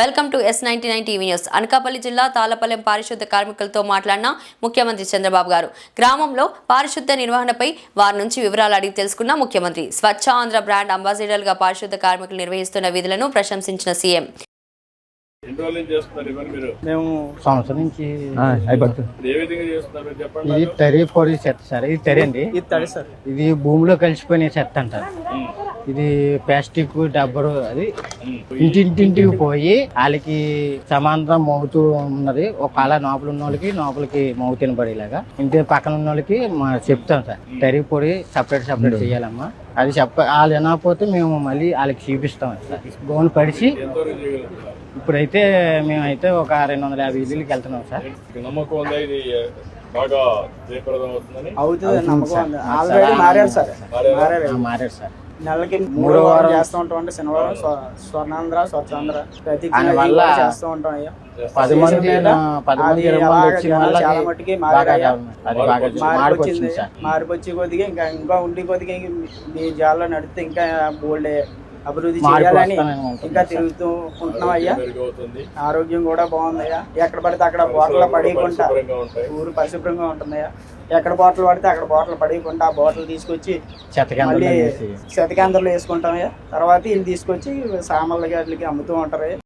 Welcome to S ninety nine TV news. Anakapalli జిల్లా తాళపల్లెం పారిశుద్ధ కార్మికులతో మాట్లాడిన ముఖ్యమంత్రి చంద్రబాబు గారు. గ్రామంలో పారిశుద్ధ నిర్వహణపై వారి నుంచి వివరాలు అడిగి తెలుసుకున్న ముఖ్యమంత్రి. స్వచ్ఛ ఆంధ్ర బ్రాండ్ అంబాసిడర్గా పారిశుద్ధ కార్మికులు నిర్వహిస్తున్న విధులను ప్రశంసించిన సీఎం. మేము సంవత్సరం నుంచి తరి పొడి చెత్త సార్ తరి అండి ఇది భూమిలో కలిసిపోయిన చెత్త అంటారు. ఇది ప్లాస్టిక్ డబ్బరు అది. ఇంటింటింటికి పోయి వాళ్ళకి సమాంతరం మోగుతూ ఉన్నది. ఒక అలా లోపల ఉన్న వాళ్ళకి లోపలికి మోగు తినబడేలాగా. ఇంటి పక్కన ఉన్న వాళ్ళకి మా- చెప్తాం సార్. తరి పొడి సపరేట్ సపరేట్ చేయాలమ్మా. అది చెప్ప వాళ్ళు వినకపోతే మేము మళ్ళీ వాళ్ళకి చూపిస్తాం సార్. గోను పడిచి ఇప్పుడైతే మేమైతే ఒక రెండు వందల యాభై ఇల్లుకి వెళ్తున్నాం సార్. మీకు నమ్మకం ఉందా ఇది? బాగా జయప్రదం అవుతుందని? అవుతుంది నమ్మకం ఉంది. ఆల్రెడీ మారారు సార్. మారారు సార్. నెలకి మూడో వారం చేస్తూ ఉంటాం అంటే శనివారం స్వ- స్వర్ణాంధ్ర స్వచ్ఛాంధ్ర. ప్రతి వల్ల చేస్తూ ఉంటాం అయ్యా. పది మంది చాలా మట్టుకి బాగా మారారయ్యా. డెవలప్మెంట్. అది బాగా మార్పు మార్పు వచ్చింది వచ్చింది సార్. మార్పు వచ్చి కొద్దిగా ఇంకా ఇంకా ఉండి కొద్దిగా మీ జాల్లో నడితే ఇంకా బోల్డ్ అభివృద్ధి చేయాలని ఇంకా. తిరుగుతూ ఉంటున్నాం అయ్యా. ఆరోగ్యం కూడా బాగుందయ్యా. ఎక్కడ పడితే అక్కడ బాటలు పడేయకుండా ఊరు పరిశుభ్రంగా ఉంటుందయ్యా. ఎక్కడ బాటిల్ పడితే అక్కడ బాటిల్ పడేయకుండా ఆ బాటిల్ తీసుకొచ్చి మళ్ళీ వేసి శతకేంద్రంలో వేసుకుంటామయ్యా తర్వాత వీళ్ళు తీసుకొచ్చి సామాన్ల గట్లకి అమ్ముతూ ఉంటారు